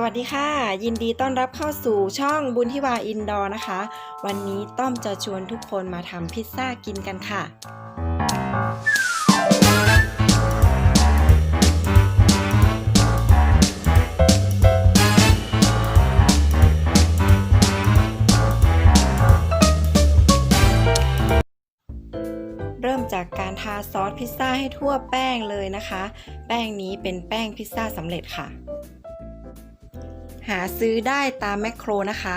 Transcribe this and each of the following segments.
สวัสดีค่ะ ยินดีต้อนรับเข้าสู่ช่องบุญทิวาอินดอร์นะคะ วันนี้ต้อมจะชวนทุกคนมาทำพิซซ่ากินกันค่ะ เริ่มจากการทาซอสพิซซ่าให้ทั่วแป้งเลยนะคะ แป้งนี้เป็นแป้งพิซซ่าสำเร็จค่ะ หาซื้อได้ตามแมคโครนะคะ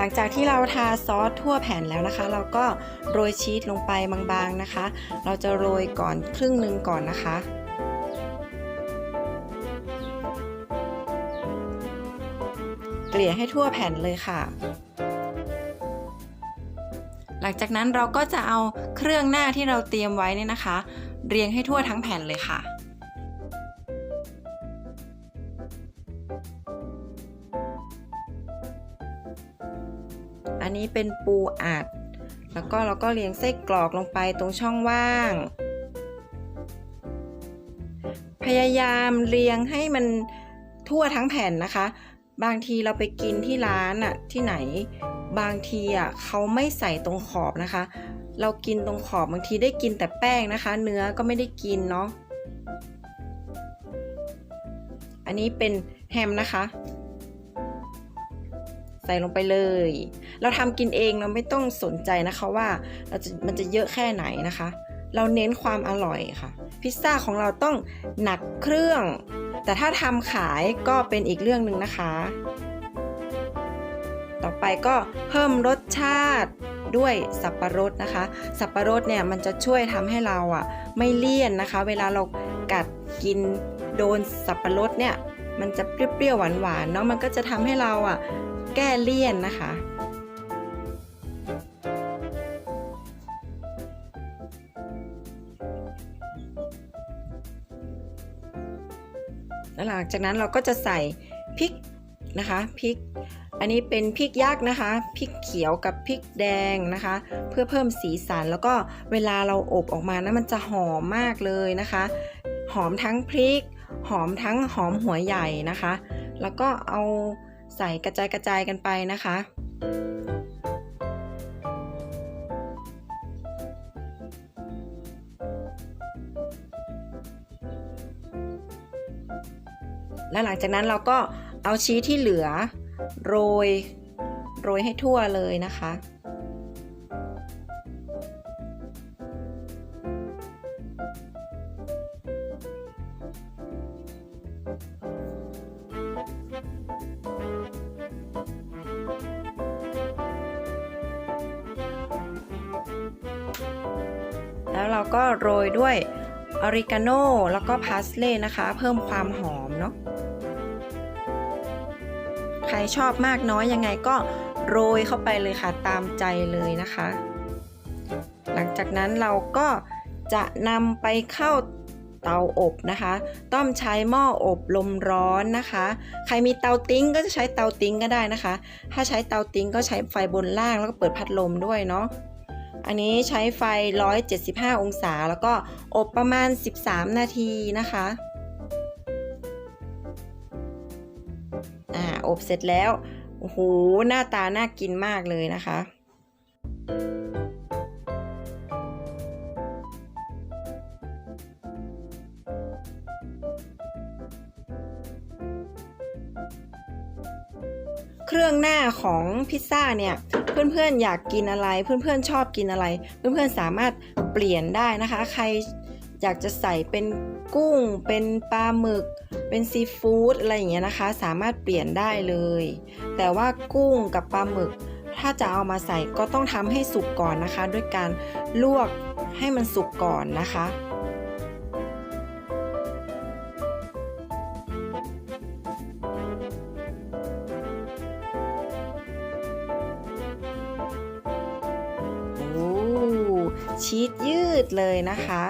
หลังจากที่เราทาซอสทั่วแผ่นแล้วนะคะ เราก็โรยชีสลงไปบางๆนะคะ เราจะโรยก่อนครึ่งหนึ่งก่อนนะคะเกลี่ยให้ทั่วแผ่นเลยค่ะ หลังจากนั้นเราก็จะเอาเครื่องหน้าที่เราเตรียมไว้เนี่ยนะคะ เรียงให้ทั่วทั้งแผ่นเลยค่ะ อันนี้เป็นปูอัด แล้วก็เราก็เรียงไส้กรอกลงไปตรงช่องว่าง พยายามเรียงให้มันทั่วทั้งแผ่นนะคะ บางทีเราไปกินที่ร้านอะที่ไหน บางทีอะเขาไม่ใส่ตรงขอบนะคะ เรากินตรงขอบบางทีได้กินแต่แป้งนะคะ เนื้อก็ไม่ได้กินเนาะ อันนี้เป็นแฮมนะคะ ใส่ลงไปเลย เราทำกินเองเราไม่ต้องสนใจนะคะว่าเราจะมันจะเยอะแค่ไหนนะคะ เราเน้นความอร่อยค่ะ พิซซ่าของเราต้องหนักเครื่อง แต่ถ้าทำขายก็เป็นอีกเรื่องหนึ่งนะคะ ต่อไปก็เพิ่มรสชาติด้วยสับปะรดนะคะ สับปะรดเนี่ยมันจะช่วยทำให้เราอะไม่เลี่ยนนะคะ เวลาเรากัดกินโดนสับปะรดเนี่ย มันจะเปรี้ยวๆหวานๆเนาะมันก็จะทำให้เราอะแก้เลี่ยนนะคะแล้วหลังจากนั้นเราก็จะใส่พริกนะคะพริก อันนี้เป็นพริกยักษ์นะคะพริกเขียวกับพริกแดงนะคะ เพื่อเพิ่มสีสันแล้วก็เวลาเราอบออกมานะมันจะหอมมากเลยนะคะ หอมทั้งพริก หอมทั้งหอมหัวใหญ่นะคะ แล้วก็เอาใส่กระจายกระจายกันไปนะคะ แล้วหลังจากนั้นเราก็เอาชีสที่เหลือ โรย โรยให้ทั่วเลยนะคะ แล้วเราก็โรยด้วยออริกาโนแล้วก็พาสเลย์นะคะ เพิ่มความหอมเนาะใครชอบมากน้อยยังไงก็โรยเข้าไปเลยค่ะตามใจเลยนะคะ หลังจากนั้นเราก็จะนำไปเข้าเตาอบนะคะ ต้องใช้หม้ออบลมร้อนนะคะ ใครมีเตาติ้งก็จะใช้เตาติ้งก็ได้นะคะ ถ้าใช้เตาติ้งก็ใช้ไฟบนล่างแล้วก็เปิดพัดลมด้วยเนาะ อันนี้ใช้ไฟ 175 องศา แล้วก็อบประมาณ 13 นาทีนะคะอ่าอบเสร็จแล้ว โอ้โห หน้าตาน่ากินมากเลยนะคะ เครื่องหน้าของพิซซ่าเนี่ยเพื่อนๆอยากกินอะไร เพื่อนๆชอบกินอะไร เพื่อนๆสามารถเปลี่ยนได้นะคะ ใครอยากจะใส่เป็นกุ้ง เป็นปลาหมึก เป็นซีฟู้ดอะไรอย่างเงี้ยนะคะ สามารถเปลี่ยนได้เลย แต่ว่ากุ้งกับปลาหมึก ถ้าจะเอามาใส่ก็ต้องทำให้สุกก่อนนะคะ ด้วยการลวกให้มันสุกก่อนนะคะ ชีสยืดเลยนะคะ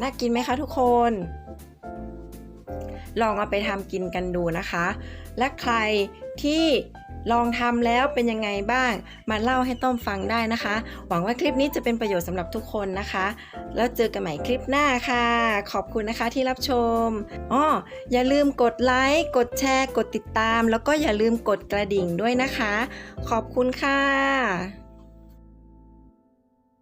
น่ากินไหมคะทุกคน ลองเอาไปทำกินกันดูนะคะ และใครที่ลองทำแล้วเป็นยังไงบ้าง มาเล่าให้ต้อมฟังได้นะคะ หวังว่าคลิปนี้จะเป็นประโยชน์สำหรับทุกคนนะคะ แล้วเจอกันใหม่คลิปหน้าค่ะ ขอบคุณนะคะที่รับชมอ้ออย่าลืมกดไลค์ กดแชร์ กดติดตาม แล้วก็อย่าลืมกดกระดิ่งด้วยนะคะ ขอบคุณค่ะ